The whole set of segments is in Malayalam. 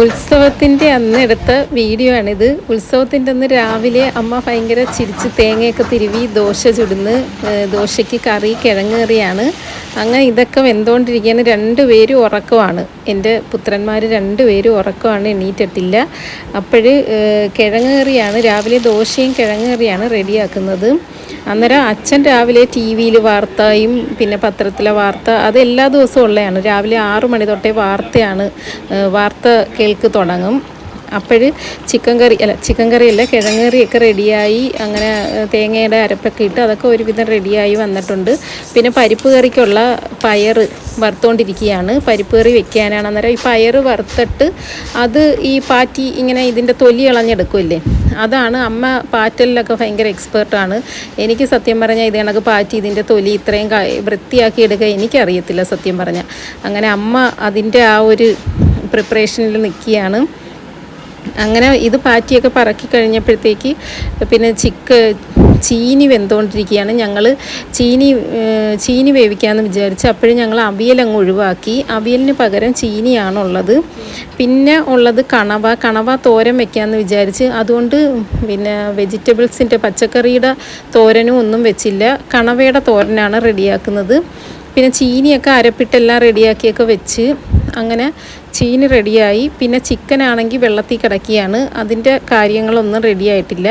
ഉത്സവത്തിന്റെ അന്നെടുത്ത വീഡിയോ ആണിത് ഉത്സവത്തിന്റെ അന്ന് രാവിലെ അമ്മ ഭയങ്കര ചിരിച്ച് തേങ്ങയൊക്കെ തിരുവി ദോശ ചുടുന്ന് ദോശയ്ക്ക് കറി കിഴങ്ങ് കറിയാണ് അങ്ങനെ ഇതൊക്കെ വെന്തുകൊണ്ടിരിക്കുകയാണ് രണ്ടുപേരും ഉറക്കമാണ്. എന്റെ പുത്രന്മാർ രണ്ടുപേരും ഉറക്കമാണ് എണീറ്റിട്ടില്ല. അപ്പോൾ കിഴങ്ങ് കറിയാണ് രാവിലെ ദോശയും കിഴങ്ങ് കറിയാണ് റെഡിയാക്കുന്നത്. അന്നേരം അച്ഛൻ രാവിലെ ടി വിയിൽ വാർത്തയും പിന്നെ പത്രത്തിലെ വാർത്ത അത് എല്ലാ ദിവസവും ഉള്ളതാണ്. രാവിലെ ആറു മണി തൊട്ടേ വാർത്തയാണ്. വാർത്ത കേൾക്ക് തുടങ്ങും. അപ്പോൾ ചിക്കൻ കറി അല്ല ചിക്കൻ കറിയല്ല കിഴങ്ങ് കറിയൊക്കെ റെഡിയായി അങ്ങനെ തേങ്ങയുടെ അരപ്പൊക്കെ ഇട്ട് അതൊക്കെ ഒരുവിധം റെഡിയായി വന്നിട്ടുണ്ട്. പിന്നെ പരിപ്പ് കറിക്കുള്ള പയർ വറുത്തുകൊണ്ടിരിക്കുകയാണ് പരിപ്പ് കറി വെക്കാനാണ് അന്നേരം ഈ പയർ വറുത്തിട്ട് അത് ഈ പാറ്റി ഇങ്ങനെ ഇതിന്റെ തൊലി ഇളഞ്ഞെടുക്കുമല്ലേ അതാണ് അമ്മ പാറ്റലിലൊക്കെ ഭയങ്കര എക്സ്പേർട്ടാണ്. എനിക്ക് സത്യം പറഞ്ഞാൽ ഇത് കണക്ക് പാറ്റി ഇതിന്റെ തൊലി ഇത്രയും വൃത്തിയാക്കി എടുക്കുക എനിക്കറിയത്തില്ല സത്യം പറഞ്ഞാൽ അങ്ങനെ അമ്മ അതിന്റെ ആ ഒരു പ്രിപ്പറേഷനിൽ നിൽക്കുകയാണ് അങ്ങനെ ഇത് പാറ്റിയൊക്കെ പറക്കി കഴിഞ്ഞപ്പോഴത്തേക്ക് പിന്നെ ചിക്ക് ചീനി വെന്തുകൊണ്ടിരിക്കുകയാണ്. ഞങ്ങൾ ചീനി ചീനി വേവിക്കാമെന്ന് വിചാരിച്ച് അപ്പോഴും ഞങ്ങൾ അവിയൽ അങ്ങ് ഒഴിവാക്കി. അവിയലിന് പകരം ചീനിയാണുള്ളത്. പിന്നെ ഉള്ളത് കണവ. കണവ തോരൻ വെക്കാമെന്ന് വിചാരിച്ച് അതുകൊണ്ട് പിന്നെ വെജിറ്റബിൾസിന്റെ പച്ചക്കറിയുടെ തോരനും ഒന്നും വെച്ചില്ല. കണവയുടെ തോരനാണ് റെഡിയാക്കുന്നത്. പിന്നെ ചീനിയൊക്കെ അരപ്പിട്ടെല്ലാം റെഡിയാക്കിയൊക്കെ വെച്ച് അങ്ങനെ ചീനി റെഡിയായി. പിന്നെ ചിക്കൻ ആണെങ്കിൽ വെള്ളത്തിൽ കിടക്കുകയാണ്. അതിന്റെ കാര്യങ്ങളൊന്നും റെഡി ആയിട്ടില്ല.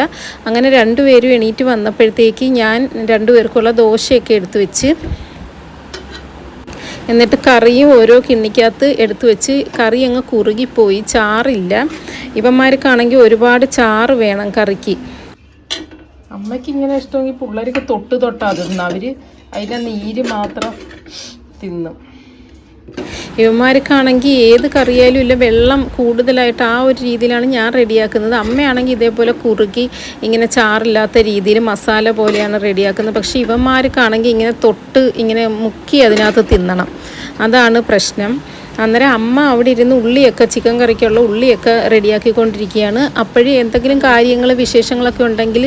അങ്ങനെ രണ്ടുപേരും എണീറ്റ് വന്നപ്പോഴത്തേക്ക് ഞാൻ രണ്ടുപേർക്കുള്ള ദോശയൊക്കെ എടുത്തു വെച്ച് എന്നിട്ട് കറിയും ഓരോ കിണ്ണിക്കകത്ത് എടുത്തു വെച്ച് കറി അങ്ങ് കുറുകിപ്പോയി. ചാറില്ല. ഇവന്മാർക്കാണെങ്കിൽ ഒരുപാട് ചാറ് വേണം കറിക്ക്. അമ്മയ്ക്ക് ഇങ്ങനെ ഇഷ്ടമെങ്കിൽ പിള്ളേർക്ക് തൊട്ട് തൊട്ടാ തിന്നു. അവർ അതിന്റെ നീര് മാത്രം തിന്നും. ഇവന്മാർക്കാണെങ്കിൽ ഏത് കറിയായാലും ഇല്ല വെള്ളം കൂടുതലായിട്ട് ആ ഒരു രീതിയിലാണ് ഞാൻ റെഡിയാക്കുന്നത്. അമ്മയാണെങ്കിൽ ഇതേപോലെ കുറുകി ഇങ്ങനെ ചാറില്ലാത്ത രീതിയിൽ മസാല പോലെയാണ് റെഡിയാക്കുന്നത്. പക്ഷേ ഇവന്മാർക്കാണെങ്കിൽ ഇങ്ങനെ തൊട്ട് ഇങ്ങനെ മുക്കി അതിനകത്ത് തിന്നണം. അതാണ് പ്രശ്നം. അന്നേരം അമ്മ അവിടെ ഇരുന്ന് ഉള്ളിയൊക്കെ ചിക്കൻ കറിക്കുള്ള ഉള്ളിയൊക്കെ റെഡിയാക്കിക്കൊണ്ടിരിക്കുകയാണ്. അപ്പോഴേ എന്തെങ്കിലും കാര്യങ്ങൾ വിശേഷങ്ങളൊക്കെ ഉണ്ടെങ്കിൽ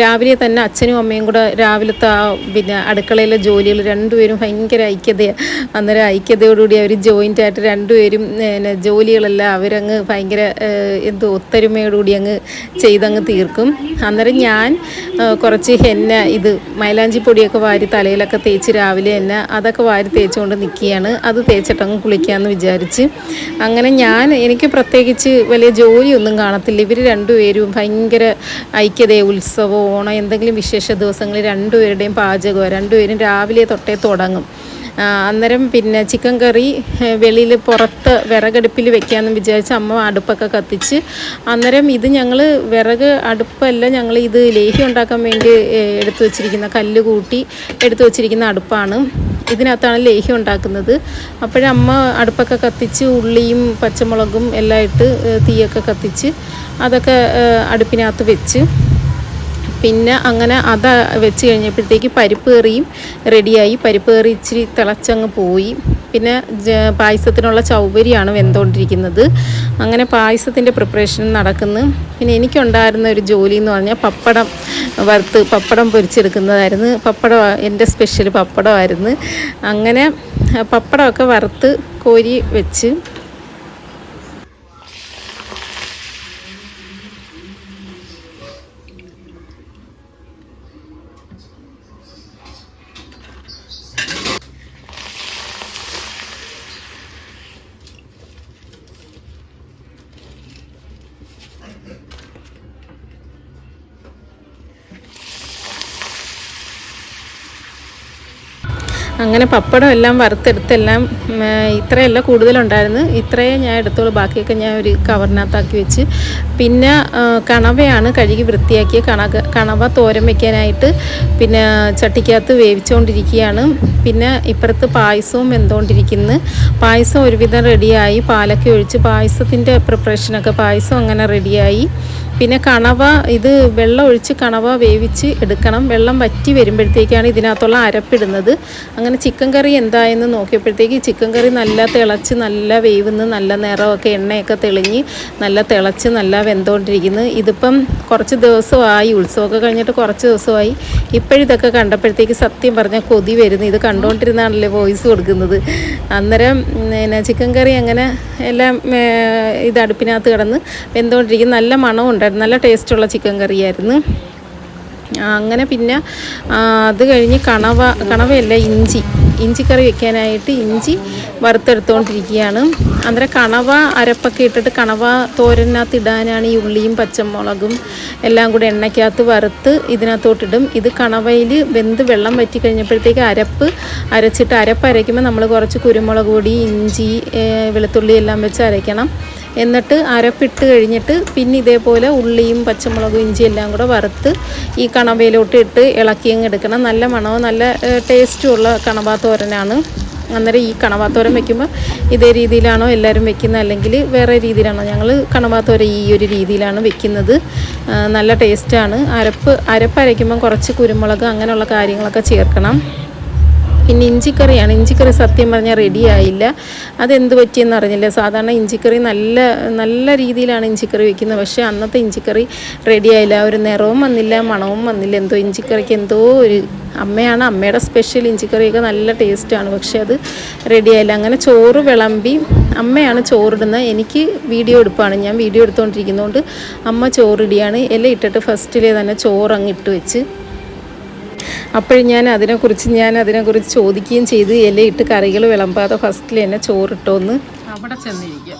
രാവിലെ തന്നെ അച്ഛനും അമ്മയും കൂടെ രാവിലത്തെ ആ പിന്നെ അടുക്കളയിലെ ജോലികൾ രണ്ടുപേരും ഭയങ്കര ഐക്യതയാണ് അന്നേരം ഐക്യതയോടുകൂടി അവർ ജോയിന്റ് ആയിട്ട് രണ്ടുപേരും പിന്നെ ജോലികളെല്ലാം അവരങ്ങ് ഭയങ്കര എന്തോ ഒത്തൊരുമയോടുകൂടി അങ്ങ് ചെയ്തങ്ങ് തീർക്കും. അന്നേരം ഞാൻ കുറച്ച് ഹെന്ന ഇത് മൈലാഞ്ചി പൊടിയൊക്കെ വാരി തലയിലൊക്കെ തേച്ച് രാവിലെ തന്നെ അതൊക്കെ വാരി തേച്ചുകൊണ്ട് നിൽക്കുകയാണ് അത് തേച്ചിട്ടങ്ങ് കുളിക്കാമെന്ന് വിചാരിച്ച്. അങ്ങനെ ഞാൻ എനിക്ക് പ്രത്യേകിച്ച് വലിയ ജോലിയൊന്നും കാണത്തില്ല. ഇവർ രണ്ടുപേരും ഭയങ്കര ഐക്യതയെ ഉത്സവം ഓണം എന്തെങ്കിലും വിശേഷ ദിവസങ്ങളിൽ രണ്ടുപേരുടെയും പാചകമാണ് രണ്ടുപേരും രാവിലെ തൊട്ടേ തുടങ്ങും. അന്നേരം പിന്നെ ചിക്കൻ കറി വെളിയിൽ പുറത്ത് വിറകടുപ്പിൽ വെക്കാമെന്ന് വിചാരിച്ച് അമ്മ അടുപ്പൊക്കെ കത്തിച്ച്. അന്നേരം ഇത് ഞങ്ങൾ വിറക് അടുപ്പല്ല ഞങ്ങൾ ഇത് ലേഹ്യം ഉണ്ടാക്കാൻ വേണ്ടി എടുത്തു വച്ചിരിക്കുന്ന കല്ല് കൂട്ടി എടുത്തു വച്ചിരിക്കുന്ന അടുപ്പാണ്. ഇതിനകത്താണ് ലേഹ്യം ഉണ്ടാക്കുന്നത്. അപ്പോഴമ്മ അടുപ്പൊക്കെ കത്തിച്ച് ഉള്ളിയും പച്ചമുളകും എല്ലാം ഇട്ട് തീയൊക്കെ കത്തിച്ച് അതൊക്കെ അടുപ്പിനകത്ത് വെച്ച് പിന്നെ അങ്ങനെ അത് വെച്ച് കഴിഞ്ഞപ്പോഴത്തേക്ക് പരിപ്പ് കറിയും റെഡിയായി. പരിപ്പ് കറി ഇച്ചിരി തിളച്ചങ്ങ് പോയി. പിന്നെ പായസത്തിനുള്ള ചൗവരിയാണ് വെന്തോണ്ടിരിക്കുന്നത് അങ്ങനെ പായസത്തിന്റെ പ്രിപ്പറേഷൻ നടക്കുന്നു. പിന്നെ എനിക്കുണ്ടായിരുന്ന ഒരു ജോലി എന്ന് പറഞ്ഞാൽ പപ്പടം വറുത്ത് പപ്പടം പൊരിച്ചെടുക്കുന്നതായിരുന്നു. പപ്പടം എന്റെ സ്പെഷ്യൽ പപ്പടമായിരുന്നു. അങ്ങനെ പപ്പടമൊക്കെ വറുത്ത് കോരി വെച്ച് അങ്ങനെ പപ്പടം എല്ലാം വറുത്തെടുത്തെല്ലാം ഇത്രയല്ല കൂടുതലുണ്ടായിരുന്നു ഇത്രയേ ഞാൻ എടുത്തോളൂ ബാക്കിയൊക്കെ ഞാൻ ഒരു കവറിനകത്താക്കി വെച്ച്. പിന്നെ കണവയാണ് കഴുകി വൃത്തിയാക്കിയ കണക കണവ തോരൻ വയ്ക്കാനായിട്ട് പിന്നെ ചട്ടിക്കകത്ത് വേവിച്ചുകൊണ്ടിരിക്കുകയാണ് പിന്നെ ഇപ്പുറത്ത് പായസവും എന്തുകൊണ്ടിരിക്കുന്നു പായസം ഒരുവിധം റെഡിയായി പാലൊക്കെ ഒഴിച്ച് പായസത്തിന്റെ പ്രിപ്പറേഷനൊക്കെ പായസം അങ്ങനെ റെഡിയായി പിന്നെ കണവ ഇത് വെള്ളം ഒഴിച്ച് കണവ വേവിച്ച് എടുക്കണം. വെള്ളം വറ്റി വരുമ്പോഴത്തേക്കാണ് ഇതിനകത്തുള്ള അരപ്പിടുന്നത്. അങ്ങനെ ചിക്കൻ കറി എന്തായെന്ന് നോക്കിയപ്പോഴത്തേക്ക് ചിക്കൻ കറി നല്ല തിളച്ച് നല്ല വേവുന്ന് നല്ല നിറമൊക്കെ എണ്ണയൊക്കെ തെളിഞ്ഞ് നല്ല തിളച്ച് നല്ല വെന്തോണ്ടിരിക്കുന്നു. ഇതിപ്പം കുറച്ച് ദിവസമായി ഉത്സവമൊക്കെ കഴിഞ്ഞിട്ട് കുറച്ച് ദിവസമായി. ഇപ്പോഴിതൊക്കെ കണ്ടപ്പോഴത്തേക്ക് സത്യം പറഞ്ഞാൽ കൊതി വരുന്നു. ഇത് കണ്ടുകൊണ്ടിരുന്നാണല്ലേ വോയിസ് കൊടുക്കുന്നത്. അന്നേരം ചിക്കൻ കറി അങ്ങനെ എല്ലാം ഇത് അടുപ്പിനകത്ത് കിടന്ന് വെന്തുകൊണ്ടിരിക്കും നല്ല മണവും ഉണ്ടായിരുന്നു. നല്ല ടേസ്റ്റുള്ള ചിക്കൻ കറിയായിരുന്നു. അങ്ങനെ പിന്നെ അത് കഴിഞ്ഞ് കണവ കണവയല്ല ഇഞ്ചി. ഇഞ്ചിക്കറി വെക്കാനായിട്ട് ഇഞ്ചി വറുത്തെടുത്തുകൊണ്ടിരിക്കുകയാണ് അന്നേരം കണവ അരപ്പൊക്കെ ഇട്ടിട്ട് കണവ തോരനകത്ത് ഇടാനാണ് ഈ ഉള്ളിയും പച്ചമുളകും എല്ലാം കൂടെ എണ്ണയ്ക്കകത്ത് വറുത്ത് ഇതിനകത്തോട്ടിടും. ഇത് കണവയിൽ വെന്ത് വെള്ളം വറ്റി കഴിഞ്ഞപ്പോഴത്തേക്ക് അരപ്പ് അരച്ചിട്ട് അരപ്പ് അരയ്ക്കുമ്പോൾ നമ്മൾ കുറച്ച് കുരുമുളക് പൊടി ഇഞ്ചി വെളുത്തുള്ളി എല്ലാം വെച്ച് അരയ്ക്കണം. എന്നിട്ട് അരപ്പിട്ട് കഴിഞ്ഞിട്ട് പിന്നെ ഇതേപോലെ ഉള്ളിയും പച്ചമുളകും ഇഞ്ചി എല്ലാം കൂടെ വറുത്ത് ഈ കണവയിലോട്ട് ഇട്ട് ഇളക്കിയങ്ങ് എടുക്കണം. നല്ല മണവും നല്ല ടേസ്റ്റും ഉള്ള കണവാ തോരനാണ്. അന്നേരം ഈ കണവാത്തോരൻ വെക്കുമ്പോൾ ഇതേ രീതിയിലാണോ എല്ലാവരും വെക്കുന്നത്? അല്ലെങ്കിൽ വേറെ രീതിയിലാണോ? ഞങ്ങൾ കണവാത്തോര ഈ ഒരു രീതിയിലാണ് വെക്കുന്നത്. നല്ല ടേസ്റ്റാണ് അരപ്പ് അരപ്പ് അരയ്ക്കുമ്പം കുറച്ച് കുരുമുളക് അങ്ങനെയുള്ള കാര്യങ്ങളൊക്കെ ചേർക്കണം. പിന്നെ ഇഞ്ചിക്കറിയാണ്. ഇഞ്ചിക്കറി സത്യം പറഞ്ഞാൽ റെഡിയായില്ല അതെന്ത് പറ്റിയെന്ന് അറിഞ്ഞില്ല. സാധാരണ ഇഞ്ചിക്കറി നല്ല നല്ല രീതിയിലാണ് ഇഞ്ചിക്കറി വെക്കുന്നത്. പക്ഷേ അന്നത്തെ ഇഞ്ചിക്കറി റെഡി ആയില്ല. ഒരു നിറവും വന്നില്ല മണവും വന്നില്ല. എന്തോ ഇഞ്ചിക്കറിക്ക് എന്തോ ഒരു അമ്മയാണ്. അമ്മയുടെ സ്പെഷ്യൽ ഇഞ്ചിക്കറിയൊക്കെ നല്ല ടേസ്റ്റാണ് പക്ഷേ അത് റെഡിയായില്ല അങ്ങനെ ചോറ് വിളമ്പി അമ്മയാണ് ചോറിടുന്നത്. എനിക്ക് വീഡിയോ എടുപ്പാണ്. ഞാൻ വീഡിയോ എടുത്തുകൊണ്ടിരിക്കുന്നതുകൊണ്ട് അമ്മ ചോറിടിയാണ് ഇല ഇട്ടിട്ട് ഫസ്റ്റിലെ തന്നെ ചോറ് അങ്ങ് ഇട്ട് വെച്ച് അപ്പോഴും ഞാൻ അതിനെക്കുറിച്ച് ഞാൻ അതിനെക്കുറിച്ച് ചോദിക്കുകയും ചെയ്ത് ഇലയിട്ട് കറികൾ വിളമ്പാതെ ഫസ്റ്റിൽ തന്നെ ചോറിട്ടോന്ന്. അവിടെ ചെന്നിരിക്കുക.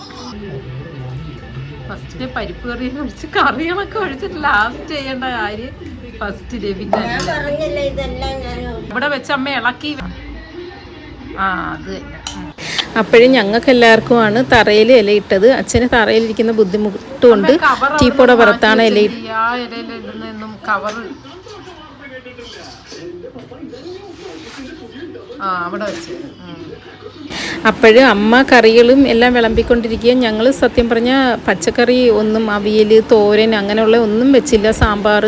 ഫസ്റ്റ് പരിപ്പ് കറി ഒഴിച്ച് കറികളൊക്കെ ഒഴിച്ചിട്ട് ലാസ്റ്റ് ചെയ്യേണ്ട കാര്യം ഫസ്റ്റ് രവിക്ക് പറഞ്ഞില്ല ഇതെല്ലാം ഞാൻ ഇവിടെ വെച്ച് അമ്മ ഇളക്കി ആ അത് അപ്പോഴും ഞങ്ങൾക്ക് എല്ലാവർക്കുമാണ് തറയിൽ ഇലയിട്ടത് അച്ഛന് തറയിലിരിക്കുന്ന ബുദ്ധിമുട്ടുണ്ട് ടീപ്പോടെ പുറത്താണ് ഇലയിട്ട് ആ ഇലയിൽ ഇടുന്നെന്നും കവർ ആ അവിടെ വെച്ച്. അപ്പോഴും അമ്മ കറികളും എല്ലാം വിളമ്പിക്കൊണ്ടിരിക്കുക ഞങ്ങൾ സത്യം പറഞ്ഞാൽ പച്ചക്കറി ഒന്നും അവിയൽ തോരൻ അങ്ങനെയുള്ള ഒന്നും വെച്ചില്ല. സാമ്പാർ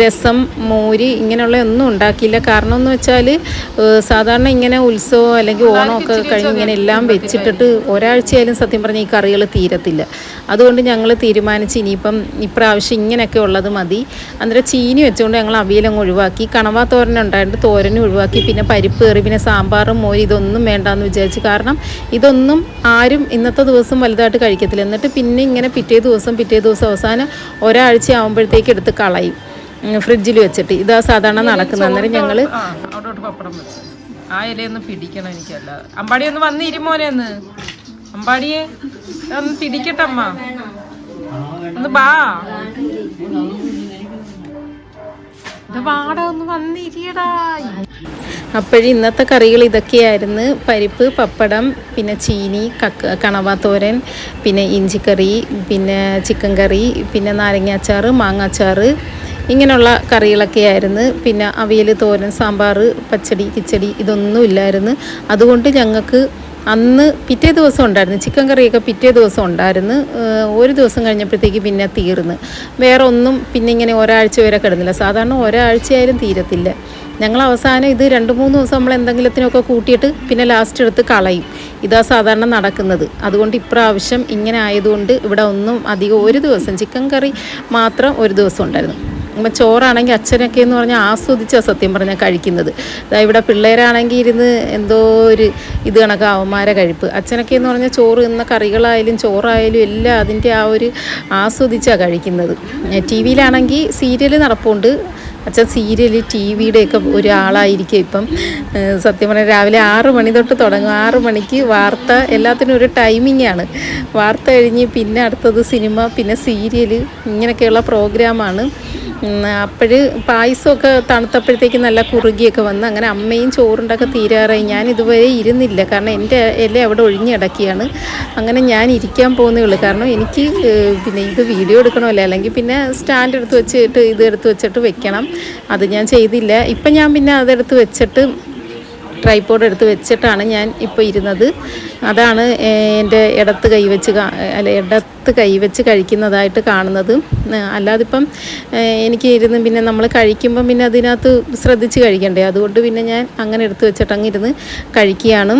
രസം മോര് ഇങ്ങനെയുള്ള ഒന്നും ഉണ്ടാക്കിയില്ല. കാരണം എന്ന് വെച്ചാൽ സാധാരണ ഇങ്ങനെ ഉത്സവം അല്ലെങ്കിൽ ഓണമൊക്കെ കഴിഞ്ഞ് ഇങ്ങനെ എല്ലാം വെച്ചിട്ടിട്ട് ഒരാഴ്ചയായാലും സത്യം പറഞ്ഞാൽ ഈ കറികൾ തീരത്തില്ല. അതുകൊണ്ട് ഞങ്ങൾ തീരുമാനിച്ച് ഇനിയിപ്പം ഇപ്രാവശ്യം ഇങ്ങനെയൊക്കെ ഉള്ളത് മതി. അന്നേരം ചീനി വെച്ചുകൊണ്ട് ഞങ്ങൾ അവിയലങ്ങ് ഒഴിവാക്കി. കണവാ തോരൻ ഉണ്ടായിട്ട് തോരനും ഒഴിവാക്കി. പിന്നെ പരിപ്പ് കയറി പിന്നെ സാമ്പാറും മോര് ഇതൊന്നും വേണ്ടാന്ന് വിചാരിച്ചു കാരണം ഇതൊന്നും ആരും ഇന്നത്തെ ദിവസം വലുതായിട്ട് കഴിക്കത്തില്ല. എന്നിട്ട് പിന്നെ ഇങ്ങനെ പിറ്റേ ദിവസം പിറ്റേ ദിവസം അവസാനം ഒരാഴ്ച ആകുമ്പോഴത്തേക്ക് എടുത്ത് കളയും. ഫ്രിഡ്ജിൽ വെച്ചിട്ട്. ഇതാ സാധാരണ നടക്കുന്നത്. അന്നേരം ഞങ്ങൾ ആ ഇലയൊന്ന് പിടിക്കണം എനിക്കല്ല. അമ്പാടി ഒന്ന് വന്ന് ഇരുമോനെ ഒന്ന്. അമ്പാടിയെ ഒന്ന് പിടിക്കട്ടെ അമ്മ ഒന്ന് ബാ. അപ്പോഴും ഇന്നത്തെ കറികൾ ഇതൊക്കെയായിരുന്നു. പരിപ്പ് പപ്പടം പിന്നെ ചീനി കക്ക കണവാത്തോരൻ തോരൻ പിന്നെ ഇഞ്ചിക്കറി പിന്നെ ചിക്കൻ കറി പിന്നെ നാരങ്ങാച്ചാർ മാങ്ങാച്ചാർ ഇങ്ങനെയുള്ള കറികളൊക്കെ ആയിരുന്നു പിന്നെ അവിയൽ തോരൻ സാമ്പാർ പച്ചടി കിച്ചടി ഇതൊന്നും ഇല്ലായിരുന്നു അതുകൊണ്ട് ഞങ്ങൾക്ക് അന്ന് പിറ്റേ ദിവസം ഉണ്ടായിരുന്നു. ചിക്കൻ കറിയൊക്കെ പിറ്റേ ദിവസം ഉണ്ടായിരുന്നു. ഒരു ദിവസം കഴിഞ്ഞപ്പോഴത്തേക്ക് പിന്നെ തീർന്ന്. വേറെ ഒന്നും പിന്നെ ഇങ്ങനെ ഒരാഴ്ച വരെ കിടന്നില്ല. സാധാരണ ഒരാഴ്ചയായാലും തീരത്തില്ല. ഞങ്ങൾ അവസാനം ഇത് രണ്ട് മൂന്ന് ദിവസം നമ്മൾ എന്തെങ്കിലുമൊക്കെ കൂട്ടിയിട്ട് പിന്നെ ലാസ്റ്റ് എടുത്ത് കളയും. ഇതാ സാധാരണ നടക്കുന്നത്. അതുകൊണ്ട് ഇപ്രാവശ്യം ഇങ്ങനെ ആയതുകൊണ്ട് ഇവിടെ ഒന്നും അധികം ഒരു ദിവസം ചിക്കൻ കറി മാത്രം ഒരു ദിവസം ഉണ്ടായിരുന്നു. ചോറാണെങ്കിൽ അച്ഛനൊക്കെ എന്ന് പറഞ്ഞാൽ ആസ്വദിച്ചാണ് സത്യം പറഞ്ഞാൽ കഴിക്കുന്നത്. അതായത് ഇവിടെ പിള്ളേരാണെങ്കിൽ ഇരുന്ന് എന്തോ ഒരു ഇത് കണക്ക് അവന്മാരെ കഴിപ്പ്. അച്ഛനൊക്കെ എന്ന് പറഞ്ഞാൽ ചോറ് ഇന്ന കറികളായാലും ചോറായാലും എല്ലാം അതിന്റെ ആ ഒരു ആസ്വദിച്ചാണ് കഴിക്കുന്നത്. ടി വിയിലാണെങ്കിൽ സീരിയൽ നടപ്പുണ്ട്. അച്ഛൻ സീരിയൽ ടി വിയുടെയൊക്കെ ഒരാളായിരിക്കും ഇപ്പം. സത്യം പറഞ്ഞാൽ രാവിലെ ആറ് മണി തൊട്ട് തുടങ്ങും. ആറ് മണിക്ക് വാർത്ത എല്ലാത്തിനും ഒരു ടൈമിങ്ങാണ് വാർത്ത കഴിഞ്ഞ് പിന്നെ അടുത്തത് സിനിമ പിന്നെ സീരിയൽ ഇങ്ങനെയൊക്കെയുള്ള പ്രോഗ്രാമാണ്. അപ്പോൾ പായസമൊക്കെ തണുത്തപ്പോഴത്തേക്ക് നല്ല കുറുകിയൊക്കെ വന്ന് അങ്ങനെ അമ്മയും ചോറുണ്ടൊക്കെ തീരാറായി. ഞാൻ ഇതുവരെ ഇരുന്നില്ല. കാരണം എന്റെ ഇല അവിടെ ഒഴിഞ്ഞിടക്കിയാണ് അങ്ങനെ ഞാൻ ഇരിക്കാൻ പോകുന്നേ ഉള്ളൂ. കാരണം എനിക്ക് പിന്നെ ഇത് വീഡിയോ എടുക്കണമല്ലേ? അല്ലെങ്കിൽ പിന്നെ സ്റ്റാൻഡ് എടുത്ത് വെച്ചിട്ട് ഇത് എടുത്ത് വെച്ചിട്ട് വെക്കണം. അത് ഞാൻ ചെയ്തില്ല. ഇപ്പം ഞാൻ പിന്നെ അതെടുത്ത് വെച്ചിട്ട് ട്രൈപ്പോഡ് എടുത്ത് വെച്ചിട്ടാണ് ഞാൻ ഇപ്പോൾ ഇരുന്നത്. അതാണ് എന്റെ ഇടത്ത് കൈവച്ച് അല്ല ഇടത്ത് കൈവച്ച് കഴിക്കുന്നതായിട്ട് കാണുന്നത്. അല്ലാതിപ്പം എനിക്ക് ഇരുന്ന് പിന്നെ നമ്മൾ കഴിക്കുമ്പം പിന്നെ അതിനകത്ത് ശ്രദ്ധിച്ച് കഴിക്കണ്ടേ? അതുകൊണ്ട് പിന്നെ ഞാൻ അങ്ങനെ എടുത്ത് വെച്ചിട്ട് അങ്ങിരുന്ന് കഴിക്കുകയാണ്.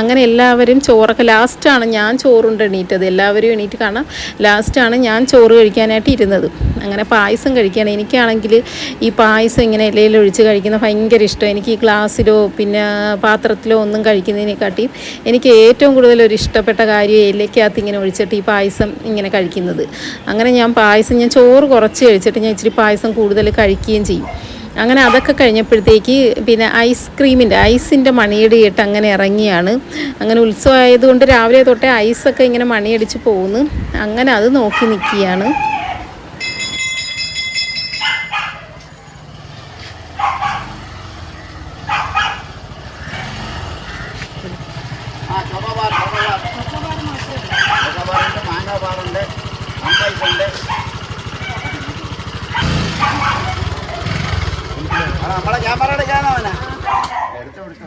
അങ്ങനെ എല്ലാവരും ചോറൊക്കെ ലാസ്റ്റാണ് ഞാൻ ചോറുണ്ട് എണീറ്റത്. എല്ലാവരും എണീറ്റ് കാണാം. ലാസ്റ്റാണ് ഞാൻ ചോറ് കഴിക്കാനായിട്ട് ഇരുന്നത്. അങ്ങനെ പായസം കഴിക്കുകയാണ്. എനിക്കാണെങ്കിൽ ഈ പായസം ഇങ്ങനെ ഇലയിൽ ഒഴിച്ച് കഴിക്കുന്ന ഭയങ്കര ഇഷ്ടം. എനിക്ക് ഈ ഗ്ലാസ്സിലോ പിന്നെ പാത്രത്തിലോ ഒന്നും കഴിക്കുന്നതിനെക്കാട്ടിയും എനിക്ക് ഏറ്റവും കൂടുതൽ ഒരു ഇഷ്ടപ്പെട്ട കാര്യം ഏലയ്ക്കകത്ത് ഇങ്ങനെ ഒഴിച്ചിട്ട് ഈ പായസം ഇങ്ങനെ കഴിക്കുന്നത്. അങ്ങനെ ഞാൻ പായസം ഞാൻ ചോറ് കുറച്ച് കഴിച്ചിട്ട് ഞാൻ ഇച്ചിരി പായസം കൂടുതൽ കഴിക്കുകയും ചെയ്യും. അങ്ങനെ അതൊക്കെ കഴിഞ്ഞപ്പോഴത്തേക്ക് പിന്നെ ഐസ്ക്രീമിന്റെ ഐസിന്റെ മണിയടിയിട്ട് അങ്ങനെ ഇറങ്ങിയാണ്. അങ്ങനെ ഉത്സവമായതുകൊണ്ട് രാവിലെ തൊട്ടേ ഐസൊക്കെ ഇങ്ങനെ മണിയടിച്ച് പോകുന്നു അങ്ങനെ അത് നോക്കി നിൽക്കുകയാണ് ആ ചോക്കോബാർ ചോക്കോബാർ ചോക്കോബാറുണ്ട് മാങ്ങ ബാറുണ്ട് അമ്പൈസുണ്ട് ആ നമ്മളെ ക്യാമറ എടുക്കാനവനാ എടുത്തു എടുത്തു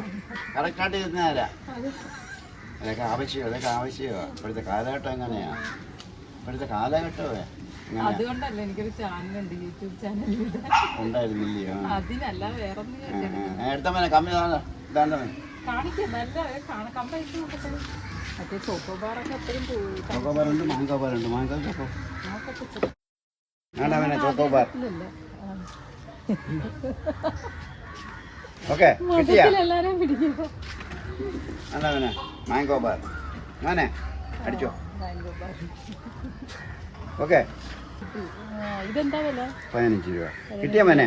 കറക്റ്റായിട്ട് ഇരുന്നേരാ അതൊക്കെ ആവശ്യം അതൊക്കെ ആവശ്യമാണ് ഇപ്പോഴത്തെ കാലഘട്ടം എങ്ങനെയാ? ഇപ്പോഴത്തെ കാലഘട്ടമേ എങ്ങനെയാ? അതുകൊണ്ടല്ല എനിക്കൊരു ചാനലുണ്ട് യൂട്യൂബ് ചാനൽ ഉണ്ടായിരുന്നില്ലയോ? അതിനല്ല വേറെ എടുത്തവനെ കമ്മി ഇതാണ്ടവൻ കാണിക്കാം നല്ല കാണാൻ കമ്പൈസ് നോക്കട്ടെ. മറ്റേ ചോക്കോബാറൊക്കെ അത്രയും പോയി ചോക്കോബാറുണ്ട് മാങ്കോബാറുണ്ട് മാങ്കോ ചോക്കോ. വേണ്ടവനെ ചോക്കോബാർ ഓക്കെ കിട്ടിയാ? എല്ലാരെയും പിടിക്കുക വേണ്ടവനെ മാങ്കോ ബാർ മോനെ അടിച്ചോ. ഓക്കെ. പതിനഞ്ച് രൂപ. കിട്ടിയോ മോനെ?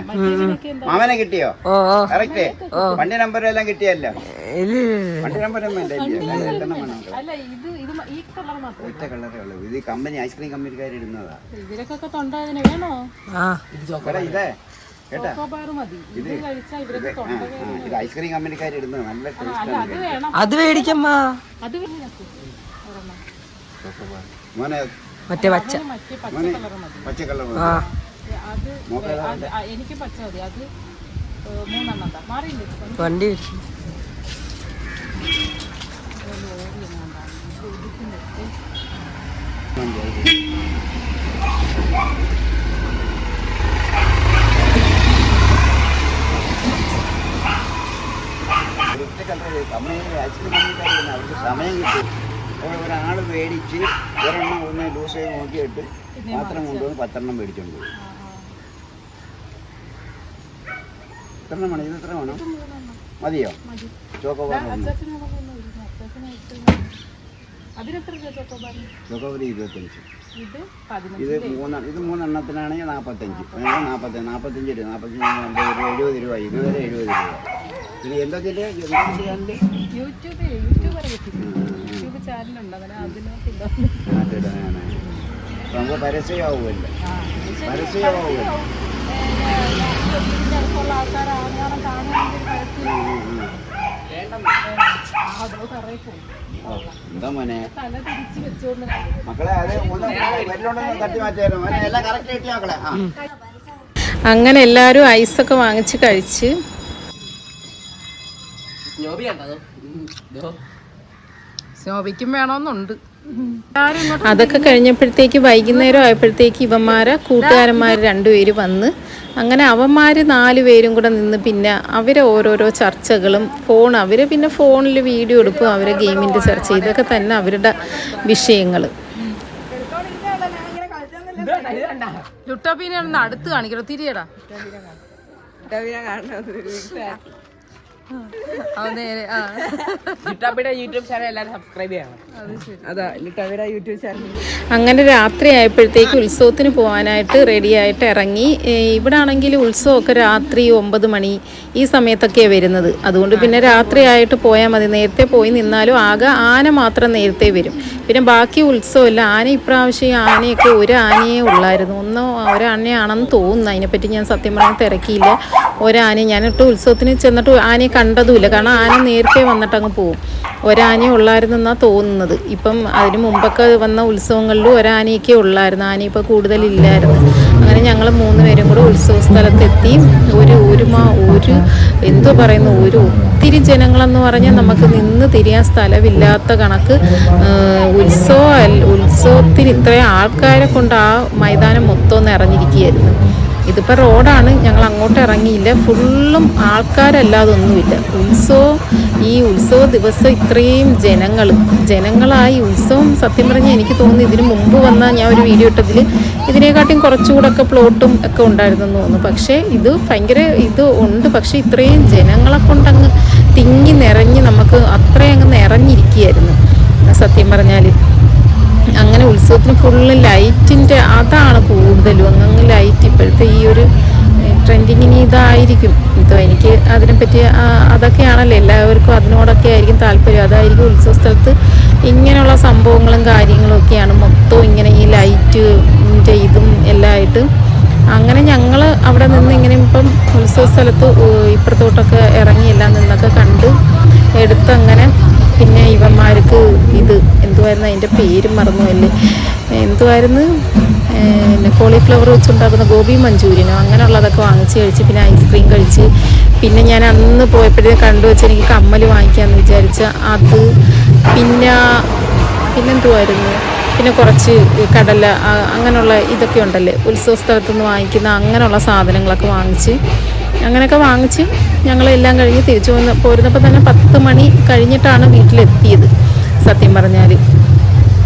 മാമനെ കിട്ടിയോ? കറക്റ്റ്. വണ്ടി നമ്പർ എല്ലാം കിട്ടിയല്ലോ. വണ്ടി നമ്പർ ഒന്നും ഇല്ല. ഇല്ലയോ? എത്ര വേണം. നമുക്ക്? അല്ല ഇത് ഇത് ഈ കളർ മാത്രം. ഒറ്റ കളറേ ഉള്ളൂ. ഇത് കമ്പനി ഐസ്ക്രീം കമ്പനിക്കാർ ഇടുന്നതാ. ഇതേ. കേട്ടാ? ഇത് ഐസ്ക്രീം കമ്പനിക്കാർ ഇടുന്നത് നല്ല ടേസ്റ്റ് അത് വേണം. അത് മേടിക്കമ്മാ. അത് വേണം. മോനെ മറ്റേ പച്ച. മോനെ കളർ മതി. പച്ച കളർ ആ. അത് അത് ആ, എനിക്ക് പച്ച മതി. അത് മൂന്നെണ്ണം മാറിയില്ലേ വണ്ടി വെച്ചു. ഒറ്റ ഐസ്ക്രീം അവർക്ക് സമയം കിട്ടി. അപ്പോൾ ഒരാൾ മേടിച്ച് ഒരെണ്ണം ഒന്ന് ലൂസ് ചെയ്ത് നോക്കിയിട്ട് മാത്രം കൊണ്ടുവന്ന് പത്തെണ്ണം മേടിച്ചോണ്ട് പോകും എത്ര വേണം? ഇത് എത്ര വേണം? മതിയോ? ചോക്കോ ഒന്ന് അതിനെത്ര രൂപ ചോക്കോബാർ ചോക്കോബാർ ഇരുപത്തഞ്ച്. ഇത് മൂന്ന് ഇത് മൂന്നെണ്ണത്തിനാണെങ്കിൽ നാൽപ്പത്തഞ്ച് നാൽപ്പത്തഞ്ച് നാൽപ്പത്തഞ്ച് രൂപ നാൽപ്പത്തഞ്ച് അമ്പത് രൂപ എഴുപത് രൂപ ഇതുവരെ എഴുപത് രൂപ. പിന്നെ എന്താ യൂട്യൂബ് യൂട്യൂബ് ചാനലുണ്ട് നമുക്ക് പരസ്യമാവുമല്ലോ. പരസ്യമാവുമല്ലോ. ആൾക്കാർ ആധാരം പരസ്യം എന്താ മോനെ? തല തിരിച്ച് വെച്ചുകൊണ്ട് മക്കളെ അത് വെല്ലോണ്ടൊന്ന് തട്ടി മാറ്റിയായിരുന്നു. മോനെ എല്ലാം കറക്റ്റ് കിട്ടി മക്കളെ. ആ. അങ്ങനെ എല്ലാവരും ഐസൊക്കെ വാങ്ങിച്ച് കഴിച്ച്. ശോഭിക്കും വേണമെന്നുണ്ട്. അതൊക്കെ കഴിഞ്ഞപ്പോഴത്തേക്ക് വൈകുന്നേരം ആയപ്പോഴത്തേക്ക് ഇവന്മാരെ കൂട്ടുകാരന്മാർ രണ്ടുപേര് വന്ന് അങ്ങനെ അവന്മാർ നാല് പേരും കൂടെ നിന്ന് പിന്നെ അവരെ ഓരോരോ ചർച്ചകളും ഫോൺ അവർ പിന്നെ ഫോണിൽ വീഡിയോ എടുക്കും അവരെ ഗെയിമിന്റെ ചർച്ച ഇതൊക്കെ തന്നെ അവരുടെ വിഷയങ്ങൾ ലുട്ടോപ്പീനെ അടുത്ത് കാണിക്കണോ തിരിയടാ. അങ്ങനെ രാത്രി ആയപ്പോഴത്തേക്ക് ഉത്സവത്തിന് പോകാനായിട്ട് റെഡിയായിട്ട് ഇറങ്ങി. ഇവിടാണെങ്കിൽ ഇവിടെ ആണെങ്കിൽ ഉത്സവമൊക്കെ രാത്രി ഒമ്പത് മണി ഈ സമയത്തൊക്കെയാണ് വരുന്നത്. അതുകൊണ്ട് പിന്നെ രാത്രി ആയിട്ട് പോയാൽ മതി. നേരത്തെ പോയി നിന്നാലും ആകെ ആന മാത്രം നേരത്തെ വരും. പിന്നെ ബാക്കി ഉത്സവമല്ല. ആന ഇപ്രാവശ്യം ആനയൊക്കെ ഒരു ആനയേ ഉള്ളായിരുന്നു. ഒന്നോ ഒരാനയാണെന്ന് തോന്നുന്നു. അതിനെപ്പറ്റി ഞാൻ സത്യം പറഞ്ഞാൽ തിരക്കിയില്ല. ഒരാന ഞാനിട്ട് ഉത്സവത്തിന് ചെന്നിട്ട് ആനയെ കണ്ടതുമില്ല. കാരണം ആന നേരത്തെ വന്നിട്ട് അങ്ങ് പോകും ഒരാനയെ ഉള്ളായിരുന്നെന്നാണ് തോന്നുന്നത്. ഇപ്പം അതിന് മുമ്പൊക്കെ വന്ന ഉത്സവങ്ങളിലും ഒരാനയൊക്കെ ഉള്ളായിരുന്നു. ആന ഇപ്പോൾ കൂടുതലില്ലായിരുന്നു. അങ്ങനെ ഞങ്ങൾ മൂന്ന് പേരും കൂടെ ഉത്സവ സ്ഥലത്തെത്തി. ഒരു ഒരു മാ ഒരു എന്തോ പറയുന്നു ഒരു ഒത്തിരി ജനങ്ങളെന്ന് പറഞ്ഞാൽ നമുക്ക് നിന്ന് തിരിയാൻ സ്ഥലമില്ലാത്ത കണക്ക് ഉത്സവ ഉത്സവത്തിന് ഇത്രയും ആൾക്കാരെ കൊണ്ട് ആ മൈതാനം മൊത്തം നിറഞ്ഞിരിക്കുകയായിരുന്നു. ഇതിപ്പോൾ റോഡാണ് ഞങ്ങൾ അങ്ങോട്ട് ഇറങ്ങിയില്ല. ഫുള്ളും ആൾക്കാരല്ലാതെ ഒന്നുമില്ല ഉത്സവം ഈ ഉത്സവ ദിവസം ഇത്രയും ജനങ്ങൾ ജനങ്ങളായി ഉത്സവം സത്യം പറഞ്ഞാൽ എനിക്ക് തോന്നുന്നു ഇതിന് മുമ്പ് വന്ന ഞാൻ ഒരു വീഡിയോ ഇട്ടതിൽ ഇതിനെക്കാട്ടിയും കുറച്ചുകൂടെ ഒക്കെ പ്ലോട്ടും ഒക്കെ ഉണ്ടായിരുന്നെന്ന് തോന്നുന്നു. പക്ഷേ ഇത് ഭയങ്കര ഇത് ഉണ്ട്. പക്ഷേ ഇത്രയും ജനങ്ങളെ കൊണ്ടങ്ങ് തിങ്ങി നിറഞ്ഞ് നമുക്ക് അത്രയും അങ്ങ് നിറഞ്ഞിരിക്കുകയായിരുന്നു. സത്യം പറഞ്ഞാൽ അങ്ങനെ ഉത്സവത്തിന് ഫുള്ള് ലൈറ്റിന്റെ അതാണ് കൂടുതലും. അങ്ങനെ ലൈറ്റ് ഇപ്പോഴത്തെ ഈ ഒരു ട്രെൻഡിങ്ങിന് ഇതായിരിക്കും. ഇതോ എനിക്ക് അതിനെപ്പറ്റി അതൊക്കെയാണല്ലോ എല്ലാവർക്കും അതിനോടൊക്കെ ആയിരിക്കും താല്പര്യം. അതായിരിക്കും ഉത്സവ സ്ഥലത്ത് ഇങ്ങനെയുള്ള സംഭവങ്ങളും കാര്യങ്ങളും ഒക്കെയാണ് മൊത്തം ഇങ്ങനെ ഈ ലൈറ്റ് ചെയ്തും എല്ലാം ആയിട്ട്. അങ്ങനെ ഞങ്ങൾ അവിടെ നിന്ന് ഇങ്ങനെ ഇപ്പം ഉത്സവ സ്ഥലത്ത് ഇപ്പുറത്തോട്ടൊക്കെ ഇറങ്ങി എല്ലാം നിന്നൊക്കെ കണ്ട് എടുത്തങ്ങനെ പിന്നെ ഇവന്മാർക്ക് ഇത് എന്തുവായിരുന്നു അതിന്റെ പേര് മറന്നു അല്ലേ? എന്തുവായിരുന്നു? പിന്നെ കോളിഫ്ലവർ വെച്ചുണ്ടാക്കുന്ന ഗോപി മഞ്ചൂരിയനോ അങ്ങനെയുള്ളതൊക്കെ വാങ്ങിച്ച് കഴിച്ച് പിന്നെ ഐസ്ക്രീം കഴിച്ച് പിന്നെ ഞാൻ അന്ന് പോയപ്പോഴേ കണ്ടു വെച്ച് എനിക്ക് കമ്മൽ വാങ്ങിക്കാമെന്ന് വിചാരിച്ച അത് പിന്നെ പിന്നെന്തുവായിരുന്നു? പിന്നെ കുറച്ച് കടല അങ്ങനെയുള്ള ഇതൊക്കെ ഉണ്ടല്ലേ? ഉത്സവ സ്ഥലത്തുനിന്ന് വാങ്ങിക്കുന്ന അങ്ങനെയുള്ള സാധനങ്ങളൊക്കെ വാങ്ങിച്ച് അങ്ങനെയൊക്കെ വാങ്ങിച്ച് ഞങ്ങളെല്ലാം കഴിഞ്ഞ് തിരിച്ചു വന്ന് പോരുന്നപ്പോൾ തന്നെ പത്ത് മണി കഴിഞ്ഞിട്ടാണ് വീട്ടിലെത്തിയത് സത്യം പറഞ്ഞാൽ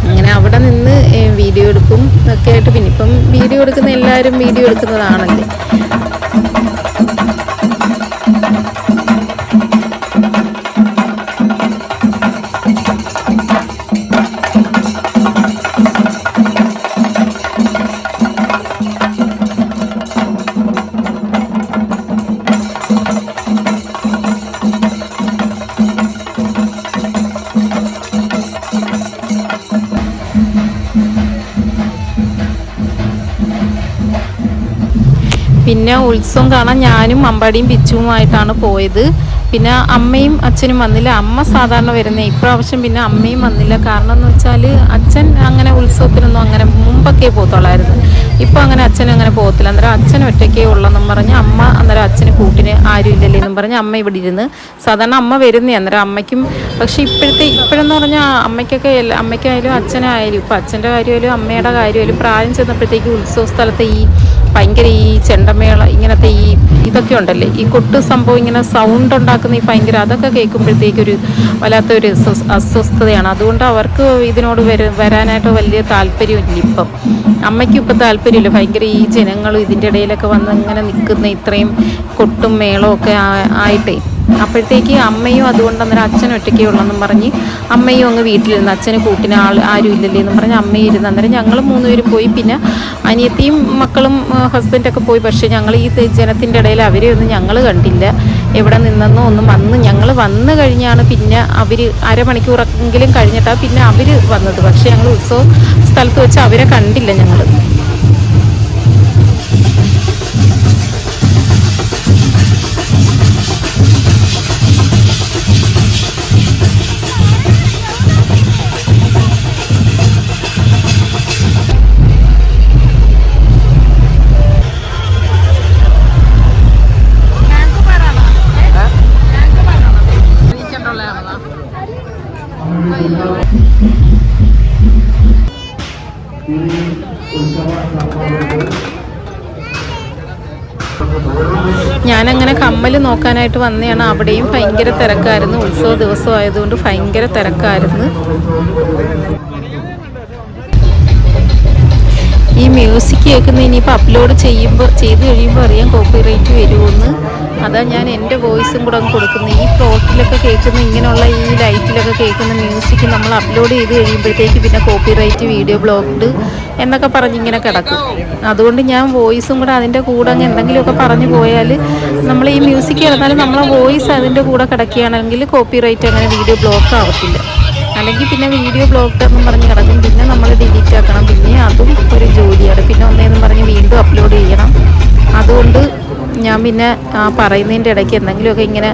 അങ്ങനെ അവിടെ നിന്ന് വീഡിയോ എടുക്കും ഒക്കെ ആയിട്ട് പിന്നെ ഇപ്പം വീഡിയോ എടുക്കുന്ന എല്ലാവരും വീഡിയോ എടുക്കുന്നതാണല്ലേ. പിന്നെ ഉത്സവം കാണാൻ ഞാനും അമ്പാടിയും പിച്ചുവുമായിട്ടാണ് പോയത്. പിന്നെ അമ്മയും അച്ഛനും വന്നില്ല. അമ്മ സാധാരണ വരുന്നേ. ഇപ്രാവശ്യം പിന്നെ അമ്മയും വന്നില്ല. കാരണം എന്ന് വെച്ചാൽ അച്ഛൻ അങ്ങനെ ഉത്സവത്തിനൊന്നും അങ്ങനെ മുമ്പൊക്കെ പോത്തോളായിരുന്നു ഇപ്പോൾ അങ്ങനെ അച്ഛൻ അങ്ങനെ പോകത്തില്ല അന്നേരം അച്ഛൻ ഒറ്റയ്ക്കേ ഉള്ളെന്നും പറഞ്ഞ് അമ്മ അന്നേരം അച്ഛന് കൂട്ടിന് ആരും ഇല്ലല്ലേ എന്നും പറഞ്ഞ് അമ്മ ഇവിടെ ഇരുന്ന് സാധാരണ അമ്മ വരുന്നേ അന്നേരം അമ്മയ്ക്കും പക്ഷെ ഇപ്പോഴത്തെ ഇപ്പോഴെന്ന് പറഞ്ഞാൽ അമ്മയ്ക്കൊക്കെ അമ്മയ്ക്കായാലും അച്ഛനായാലും ഇപ്പോൾ അച്ഛന്റെ കാര്യമായാലും അമ്മയുടെ കാര്യമായാലും പ്രായം ചെന്നപ്പോഴത്തേക്ക് ഉത്സവ സ്ഥലത്തെ ഈ ഭയങ്കര ഈ ചെണ്ടമേള ഇങ്ങനത്തെ ഈ ഇതൊക്കെ ഉണ്ടല്ലേ? ഈ കൊട്ട് സംഭവം ഇങ്ങനെ സൗണ്ട് ഉണ്ടാക്കുന്ന ഈ ഭയങ്കര അതൊക്കെ കേൾക്കുമ്പോഴത്തേക്കൊരു വല്ലാത്തൊരു അസ്വസ്- അസ്വസ്ഥതയാണ്. അതുകൊണ്ട് അവർക്ക് ഇതിനോട് വര വരാനായിട്ട് വലിയ താല്പര്യമില്ല ഇപ്പം. അമ്മയ്ക്കും ഇപ്പം താല്പര്യമില്ല. ഭയങ്കര ഈ ജനങ്ങളും ഇതിന്റെ ഇടയിലൊക്കെ വന്ന് ഇങ്ങനെ നിൽക്കുന്ന ഇത്രയും കൊട്ടും ആ- ആയിട്ടേ. അപ്പോഴത്തേക്ക് അമ്മയും അതുകൊണ്ട് അന്നേരം അച്ഛൻ ഒറ്റയ്ക്കേ ഉള്ളെന്നും പറഞ്ഞ് അമ്മയും അങ്ങ് വീട്ടിലിരുന്ന്. അച്ഛന് കൂട്ടിന് ആൾ ആരും ഇല്ലല്ലേ എന്നും പറഞ്ഞ് അമ്മയും ഇരുന്ന് അന്നേരം ഞങ്ങൾ മൂന്നുപേരും പോയി. പിന്നെ അനിയത്തിയും മക്കളും ഹസ്ബൻഡൊക്കെ പോയി. പക്ഷേ ഞങ്ങൾ ഈ ജനത്തിന്റെ ഇടയിൽ അവരെ ഒന്നും ഞങ്ങൾ കണ്ടില്ല. എവിടെ നിന്നെന്നോ ഒന്നും വന്ന് ഞങ്ങൾ വന്നു കഴിഞ്ഞാണ് പിന്നെ അവർ അരമണിക്കൂറെങ്കിലും കഴിഞ്ഞിട്ടാണ് പിന്നെ അവർ വന്നത്. പക്ഷേ ഞങ്ങൾ ഉത്സവം സ്ഥലത്ത് വെച്ച് അവരെ കണ്ടില്ല ഞങ്ങൾ. ഞാനങ്ങനെ കമ്മൽ നോക്കാനായിട്ട് വന്നതാണ് അവിടെയും ഭയങ്കര തിരക്കായിരുന്നു. ഉത്സവ ദിവസം ആയതുകൊണ്ട് ഭയങ്കര തിരക്കായിരുന്നു. ഈ മ്യൂസിക് കേൾക്കുന്ന ഇനിയിപ്പോൾ അപ്ലോഡ് ചെയ്യുമ്പോൾ ചെയ്ത് കഴിയുമ്പോൾ അറിയാം കോപ്പി റേറ്റ് വരുമെന്ന് അതാ ഞാൻ എന്റെ വോയിസും കൂടെ അങ്ങ് കൊടുക്കുന്നത് ഈ പ്ലോട്ടിലൊക്കെ കേൾക്കുന്ന ഇങ്ങനെയുള്ള ഈ ലൈറ്റിലൊക്കെ കേൾക്കുന്ന മ്യൂസിക് നമ്മൾ അപ്ലോഡ് ചെയ്ത് കഴിയുമ്പോഴത്തേക്ക് പിന്നെ കോപ്പി റൈറ്റ് വീഡിയോ ബ്ലോക്ക്ഡ് എന്നൊക്കെ പറഞ്ഞ് ഇങ്ങനെ കിടക്കും. അതുകൊണ്ട് ഞാൻ വോയിസും കൂടെ അതിന്റെ കൂടെ അങ്ങ് എന്തെങ്കിലുമൊക്കെ പറഞ്ഞു പോയാൽ നമ്മൾ ഈ മ്യൂസിക് കിടന്നാലും നമ്മളെ വോയിസ് അതിന്റെ കൂടെ കിടക്കുകയാണെങ്കിൽ കോപ്പി റൈറ്റ് അങ്ങനെ വീഡിയോ ബ്ലോക്ക് ആവത്തില്ല. അല്ലെങ്കിൽ പിന്നെ വീഡിയോ ബ്ലോക്ക് എന്നും പറഞ്ഞ് കിടക്കും. പിന്നെ നമ്മൾ ഡിലീറ്റ് ആക്കണം. പിന്നെ അതും ഒരു ജോലിയാണ്. പിന്നെ ഒന്നേന്നും പറഞ്ഞ് വീണ്ടും അപ്ലോഡ് ചെയ്യണം. അതുകൊണ്ട് ഞാൻ പിന്നെ ആ പറയുന്നതിന്റെ ഇടയ്ക്ക് എന്തെങ്കിലുമൊക്കെ ഇങ്ങനെ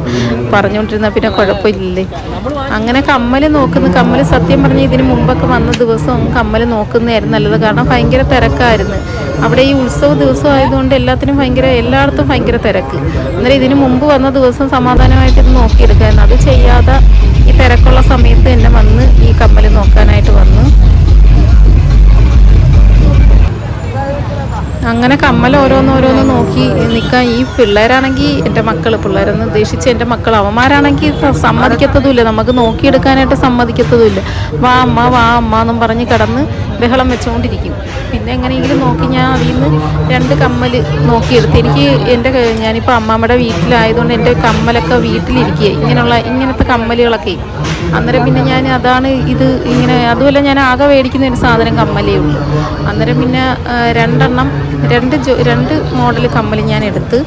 പറഞ്ഞുകൊണ്ടിരുന്ന പിന്നെ കുഴപ്പമില്ലേ അങ്ങനെ കമ്മൽ നോക്കുന്ന. കമ്മൽ സത്യം പറഞ്ഞ് ഇതിന് മുമ്പൊക്കെ വന്ന ദിവസവും കമ്മൽ നോക്കുന്നതായിരുന്നു നല്ലത്. കാരണം ഭയങ്കര തിരക്കായിരുന്നു. അവിടെ ഈ ഉത്സവ ദിവസം ആയതുകൊണ്ട് എല്ലാത്തിനും ഭയങ്കര എല്ലായിടത്തും ഭയങ്കര തിരക്ക്. അന്നേരം ഇതിന് മുമ്പ് വന്ന ദിവസം സമാധാനമായിട്ട് ഇത് നോക്കിയെടുക്കായിരുന്നു. അത് ചെയ്യാതെ ഈ തിരക്കുള്ള സമയത്ത് തന്നെ വന്ന് ഈ കമ്മൽ നോക്കാനായിട്ട് വന്നു. അങ്ങനെ കമ്മൽ ഓരോന്നോരോന്ന് നോക്കി നിൽക്കാൻ ഈ പിള്ളേരാണെങ്കിൽ എന്റെ മക്കൾ പിള്ളേരെന്ന് ഉദ്ദേശിച്ച് എന്റെ മക്കൾ അവന്മാരാണെങ്കിൽ സമ്മതിക്കത്തതുമില്ല. നമുക്ക് നോക്കിയെടുക്കാനായിട്ട് സമ്മതിക്കത്തതുമില്ല. വാ അമ്മ വാ അമ്മ എന്നും പറഞ്ഞ് കിടന്ന് ബഹളം വെച്ചുകൊണ്ടിരിക്കും. പിന്നെ എങ്ങനെയെങ്കിലും നോക്കി ഞാൻ അതിൽ നിന്ന് രണ്ട് കമ്മൽ നോക്കിയെടുത്ത്. എനിക്ക് എന്റെ ഞാനിപ്പോൾ അമ്മാമ്മയുടെ വീട്ടിലായതുകൊണ്ട് എന്റെ കമ്മലൊക്കെ വീട്ടിലിരിക്കുക ഇങ്ങനെയുള്ള ഇങ്ങനത്തെ കമ്മലുകളൊക്കെ. അന്നേരം പിന്നെ ഞാൻ അതാണ് ഇത് ഇങ്ങനെ അതുമല്ല ഞാൻ ആകെ മേടിക്കുന്ന ഒരു സാധനം കമ്മലേ ഉള്ളൂ. അന്നേരം പിന്നെ രണ്ടെണ്ണം രണ്ട് രണ്ട് മോഡൽ കമ്മൽ ഞാൻ എടുത്ത്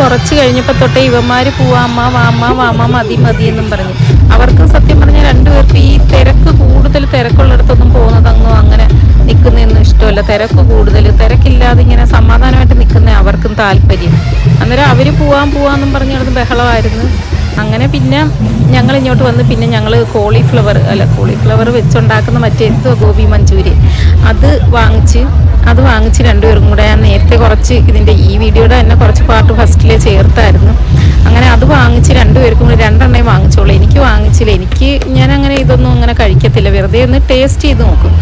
കുറച്ച് കഴിഞ്ഞപ്പോൾ തൊട്ടേ ഇവന്മാർ പോവാമ്മ വാമ്മ വാമ്മ മതി മതി എന്നും പറഞ്ഞു. അവർക്ക് സത്യം പറഞ്ഞാൽ രണ്ടുപേർക്കും ഈ തിരക്ക് കൂടുതൽ തിരക്കുള്ളിടത്തൊന്നും പോകുന്നതങ്ങോ അങ്ങനെ നിൽക്കുന്നതൊന്നും ഇഷ്ടമല്ല. തിരക്ക് കൂടുതൽ തിരക്കില്ലാതെ ഇങ്ങനെ സമാധാനമായിട്ട് നിൽക്കുന്ന അവർക്കും താല്പര്യം. അന്നേരം അവർ പോവാൻ പോവാന്നും പറഞ്ഞ് കിടന്ന് ബഹളമായിരുന്നു. അങ്ങനെ പിന്നെ ഞങ്ങൾ ഇങ്ങോട്ട് വന്ന് പിന്നെ ഞങ്ങൾ കോളിഫ്ലവർ അല്ല കോളിഫ്ലവർ വെച്ചുണ്ടാക്കുന്ന മറ്റേ എന്തോ ഗോബി മഞ്ചൂരി അത് വാങ്ങിച്ച് അത് വാങ്ങിച്ച് രണ്ടുപേരും കൂടെ ഞാൻ നേരത്തെ കുറച്ച് ഇതിന്റെ ഈ വീഡിയോയുടെ തന്നെ കുറച്ച് പാർട്ട് ഫസ്റ്റിൽ ചേർത്തായിരുന്നു. അങ്ങനെ അത് വാങ്ങിച്ച് രണ്ടുപേർക്കും കൂടി രണ്ടെണ്ണേ വാങ്ങിച്ചോളൂ. എനിക്ക് വാങ്ങിച്ചില്ല. എനിക്ക് ഞാൻ അങ്ങനെ ഇതൊന്നും അങ്ങനെ കഴിക്കത്തില്ല. വെറുതെ ഒന്ന് ടേസ്റ്റ് ചെയ്ത് നോക്കും.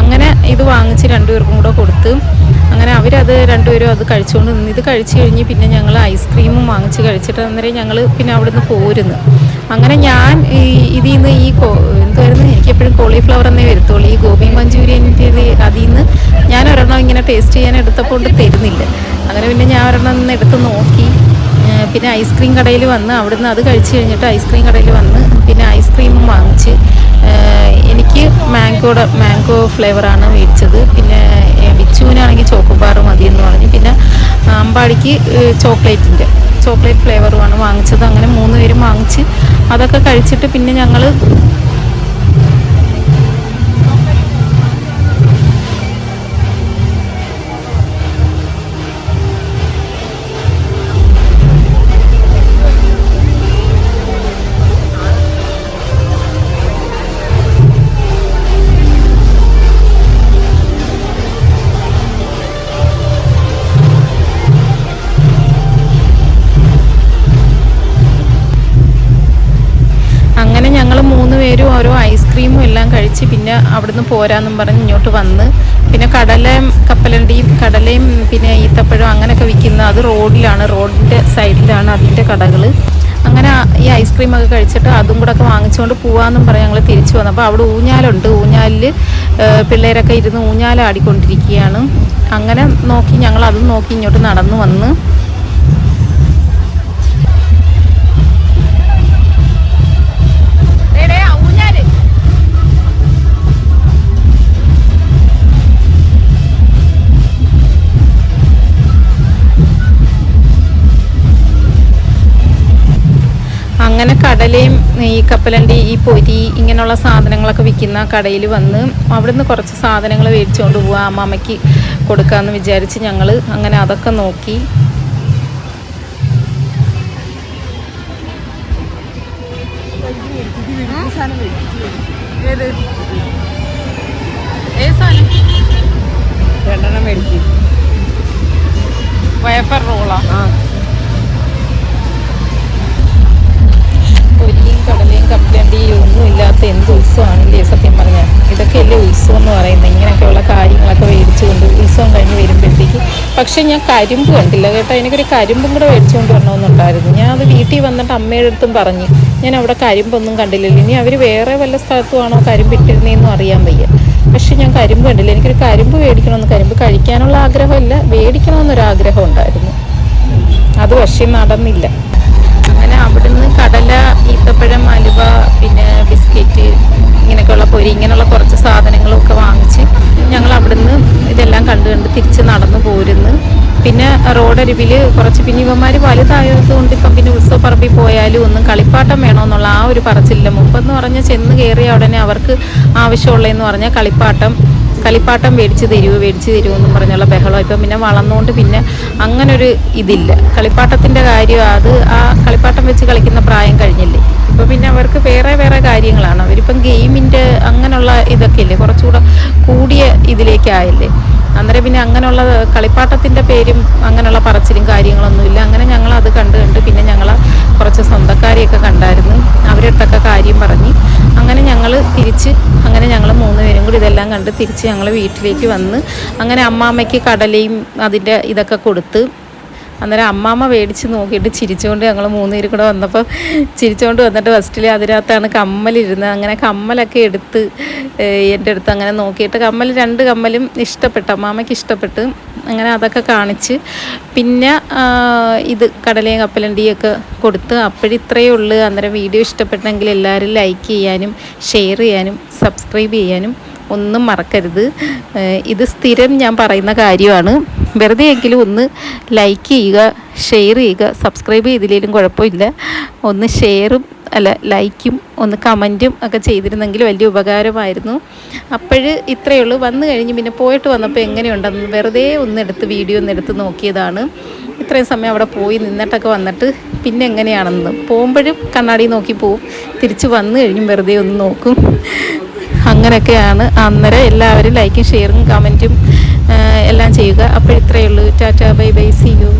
അങ്ങനെ ഇത് വാങ്ങിച്ച് രണ്ടുപേർക്കും കൂടെ കൊടുത്ത് അങ്ങനെ അവരത് രണ്ടുപേരും അത് കഴിച്ചുകൊണ്ട് നിന്ന് ഇത് കഴിച്ചു കഴിഞ്ഞ് പിന്നെ ഞങ്ങൾ ഐസ്ക്രീമും വാങ്ങിച്ച് കഴിച്ചിട്ട് അന്നേരം ഞങ്ങൾ പിന്നെ അവിടുന്ന് പോരുന്നു. അങ്ങനെ ഞാൻ ഈ ഇതിൽ നിന്ന് ഈ കോ എന്തായിരുന്നു എനിക്ക് എപ്പോഴും കോളിഫ്ലവർ എന്നേ വരുത്തുള്ളൂ. ഈ ഗോപി മഞ്ചൂരിയന്റെ അതിൽ നിന്ന് ഞാൻ ഒരെണ്ണം ഇങ്ങനെ ടേസ്റ്റ് ചെയ്യാൻ എടുത്തപ്പോൾ കൊണ്ട് തരുന്നില്ല. അങ്ങനെ പിന്നെ ഞാൻ ഒരെണ്ണം നിന്ന് എടുത്ത് നോക്കി. പിന്നെ ഐസ്ക്രീം കടയിൽ വന്ന് അവിടുന്ന് അത് കഴിച്ച് കഴിഞ്ഞിട്ട് ഐസ്ക്രീം കടയിൽ വന്ന് പിന്നെ ഐസ്ക്രീമും വാങ്ങിച്ച് എനിക്ക് മാംഗോയുടെ മാംഗോ ഫ്ലേവറാണ് മേടിച്ചത് പിന്നെ ബിച്ചുവിനാണെങ്കിൽ ചോക്കോബാർ മതി എന്ന് പറഞ്ഞു. പിന്നെ അമ്പാടിക്ക് ചോക്ലേറ്റിന്റെ ചോക്ലേറ്റ് ഫ്ലേവറുമാണ് വാങ്ങിച്ചത്. അങ്ങനെ മൂന്ന് പേരും വാങ്ങിച്ച് അതൊക്കെ കഴിച്ചിട്ട് പിന്നെ ഞങ്ങൾ പിന്നെ അവിടുന്ന് പോരാന്നും പറഞ്ഞ് ഇങ്ങോട്ട് വന്ന്. പിന്നെ കടലയും കപ്പലണ്ടിയും കടലയും പിന്നെ ഈത്തപ്പഴം അങ്ങനെയൊക്കെ വിൽക്കുന്ന അത് റോഡിലാണ്. റോഡിന്റെ സൈഡിലാണ് അതിന്റെ കടകൾ അങ്ങനെ ഈ ഐസ്ക്രീം ഒക്കെ കഴിച്ചിട്ട് അതും കൂടെ ഒക്കെ വാങ്ങിച്ചുകൊണ്ട് പോവാന്നും പറഞ്ഞ് ഞങ്ങൾ തിരിച്ചു വന്നു. അപ്പോൾ അവിടെ ഊഞ്ഞാലുണ്ട്. ഊഞ്ഞാലിൽ പിള്ളേരൊക്കെ ഇരുന്ന് ഊഞ്ഞാലാടിക്കൊണ്ടിരിക്കുകയാണ് അങ്ങനെ നോക്കി ഞങ്ങൾ അതും നോക്കി ഇങ്ങോട്ട് നടന്നു വന്ന്. കടലയും ഈ കപ്പലണ്ടി ഈ പൊരി ഇങ്ങനെയുള്ള സാധനങ്ങളൊക്കെ വിൽക്കുന്ന കടയിൽ വന്ന് അവിടുന്ന് കുറച്ച് സാധനങ്ങൾ മേടിച്ചുകൊണ്ട് പോവാം അമ്മാമ്മയ്ക്ക് കൊടുക്കാമെന്ന് വിചാരിച്ച് ഞങ്ങൾ അങ്ങനെ അതൊക്കെ നോക്കി. വയപ്പർ റോളാ പൊരിയും കടലയും കപ്പലണ്ടിയും ഒന്നും ഇല്ലാത്ത എന്ത് ഉത്സവമാണല്ലേ സത്യം പറഞ്ഞാൽ? ഇതൊക്കെയല്ലേ ഉത്സവം എന്ന് പറയുന്നത്. ഇങ്ങനെയൊക്കെയുള്ള കാര്യങ്ങളൊക്കെ മേടിച്ചുകൊണ്ട് ഉത്സവം കഴിഞ്ഞ് വരുമ്പോഴത്തേക്ക്. പക്ഷേ ഞാൻ കരിമ്പ് കണ്ടില്ല കേട്ടോ. എനിക്കൊരു കരിമ്പും കൂടെ മേടിച്ചുകൊണ്ട് വരണമെന്നുണ്ടായിരുന്നു. ഞാൻ അത് വീട്ടിൽ വന്നിട്ട് അമ്മയുടെ അടുത്തും പറഞ്ഞു ഞാൻ അവിടെ കരിമ്പൊന്നും കണ്ടില്ല ഇനി അവർ വേറെ വല്ല സ്ഥലത്തുമാണോ കരിമ്പ് ഇട്ടിരുന്നതെന്നും അറിയാൻ വയ്യ. പക്ഷെ ഞാൻ കരിമ്പ് കണ്ടില്ല. എനിക്കൊരു കരിമ്പ് മേടിക്കണമെന്ന് കരിമ്പ് കഴിക്കാനുള്ള ആഗ്രഹമില്ല മേടിക്കണമെന്നൊരാഗ്രഹം ഉണ്ടായിരുന്നു. അത് പക്ഷേ നടന്നില്ല. അങ്ങനെ അവിടുന്ന് കടല ഈത്തപ്പഴം അലുവ പിന്നെ ബിസ്ക്കറ്റ് ഇങ്ങനെയൊക്കെയുള്ള പൊരി ഇങ്ങനെയുള്ള കുറച്ച് സാധനങ്ങളൊക്കെ വാങ്ങിച്ച് ഞങ്ങൾ അവിടുന്ന് ഇതെല്ലാം കണ്ട് കണ്ട് തിരിച്ച് നടന്നു പോരുന്നു. പിന്നെ റോഡരിവിൽ കുറച്ച് പിന്നെ ഇവന്മാർ വലുതായതുകൊണ്ട് ഇപ്പം പിന്നെ ഉത്സവപ്പറമ്പിൽ പോയാലും ഒന്നും കളിപ്പാട്ടം വേണമെന്നുള്ള ആ ഒരു പറച്ചില്ല മുമ്പെന്ന് പറഞ്ഞാൽ ചെന്ന് കയറിയ ഉടനെ അവർക്ക് ആവശ്യമുള്ളതെന്ന് പറഞ്ഞാൽ കളിപ്പാട്ടം കളിപ്പാട്ടം മേടിച്ച് തരുമോ മേടിച്ച് തരുമോ എന്നും പറഞ്ഞുള്ള ബഹളം ഇപ്പം പിന്നെ വളർന്നുകൊണ്ട് പിന്നെ അങ്ങനൊരു ഇതില്ല. കളിപ്പാട്ടത്തിന്റെ കാര്യം അത് ആ കളിപ്പാട്ടം വെച്ച് കളിക്കുന്ന പ്രായം കഴിഞ്ഞില്ലേ? ഇപ്പം പിന്നെ അവർക്ക് വേറെ വേറെ കാര്യങ്ങളാണ്. അവരിപ്പം ഗെയിമിന്റെ അങ്ങനെയുള്ള ഇതൊക്കെ ഇല്ലേ കുറച്ചുകൂടെ കൂടിയ ഇതിലേക്കായല്ലേ? അന്നേരം പിന്നെ അങ്ങനെയുള്ള കളിപ്പാട്ടത്തിന്റെ പേരും അങ്ങനെയുള്ള പറച്ചിലും കാര്യങ്ങളൊന്നുമില്ല അങ്ങനെ ഞങ്ങൾ അത് കണ്ട് കണ്ട് പിന്നെ ഞങ്ങൾ കുറച്ച് സ്വന്തക്കാരെയൊക്കെ കണ്ടായിരുന്നു. അവരടുത്തൊക്കെ കാര്യം പറഞ്ഞ് അങ്ങനെ ഞങ്ങൾ തിരിച്ച് അങ്ങനെ ഞങ്ങൾ മൂന്ന് പേരും കൂടി ഇതെല്ലാം കണ്ട് തിരിച്ച് ഞങ്ങൾ വീട്ടിലേക്ക് വന്ന് അങ്ങനെ അമ്മാമ്മയ്ക്ക് കടലയും അതിന്റെ ഇതൊക്കെ കൊടുത്ത് അന്നേരം അമ്മാമ്മ മേടിച്ച് നോക്കിയിട്ട് ചിരിച്ചുകൊണ്ട് ഞങ്ങൾ മൂന്നുപേരും കൂടെ വന്നപ്പോൾ ചിരിച്ചുകൊണ്ട് വന്നിട്ട് ഫസ്റ്റിൽ അതിനകത്താണ് കമ്മലിരുന്നത് അങ്ങനെ കമ്മലൊക്കെ എടുത്ത് എന്റെ അടുത്ത് അങ്ങനെ നോക്കിയിട്ട് കമ്മൽ രണ്ട് കമ്മലും ഇഷ്ടപ്പെട്ടു അമ്മാമ്മയ്ക്ക് ഇഷ്ടപ്പെട്ട്. അങ്ങനെ അതൊക്കെ കാണിച്ച് പിന്നെ ഇത് കടലയും കപ്പലണ്ടിയൊക്കെ കൊടുത്ത് അപ്പോഴിത്രയേ ഉള്ളൂ. അന്നേരം വീഡിയോ ഇഷ്ടപ്പെട്ടെങ്കിൽ എല്ലാവരും ലൈക്ക് ചെയ്യാനും ഷെയർ ചെയ്യാനും സബ്സ്ക്രൈബ് ചെയ്യാനും ഒന്നും മറക്കരുത്. ഇത് സ്ഥിരം ഞാൻ പറയുന്ന കാര്യമാണ്. വെറുതെ എങ്കിലും ഒന്ന് ലൈക്ക് ചെയ്യുക ഷെയർ ചെയ്യുക സബ്സ്ക്രൈബ് ചെയ്തില്ലെങ്കിലും കുഴപ്പമില്ല. ഒന്ന് ഷെയറും അല്ല ലൈക്കും ഒന്ന് കമന്റും ഒക്കെ ചെയ്തിരുന്നെങ്കിൽ വലിയ ഉപകാരമായിരുന്നു. അപ്പോൾ ഇത്രയേ ഉള്ളൂ. വന്നു കഴിഞ്ഞ് പിന്നെ പോയിട്ട് വന്നപ്പോൾ എങ്ങനെയുണ്ടെന്ന് വെറുതെ ഒന്ന് ഒന്നെടുത്ത് വീഡിയോ ഒന്നെടുത്ത് നോക്കിയതാണ്. ഇത്രയും സമയം അവിടെ പോയി നിന്നിട്ടൊക്കെ വന്നിട്ട് പിന്നെ എങ്ങനെയാണെന്ന്. പോകുമ്പോഴും കണ്ണാടി നോക്കി പോവും. തിരിച്ച് വന്നു കഴിഞ്ഞും വെറുതെ ഒന്ന് നോക്കും. അങ്ങനെയൊക്കെയാണ്. അന്നേരം എല്ലാവരും ലൈക്കും ഷെയറും കമന്റും എല്ലാം ചെയ്യുക. അപ്പോൾ ഇത്രയേ ഉള്ളൂ. Tata bye bye see you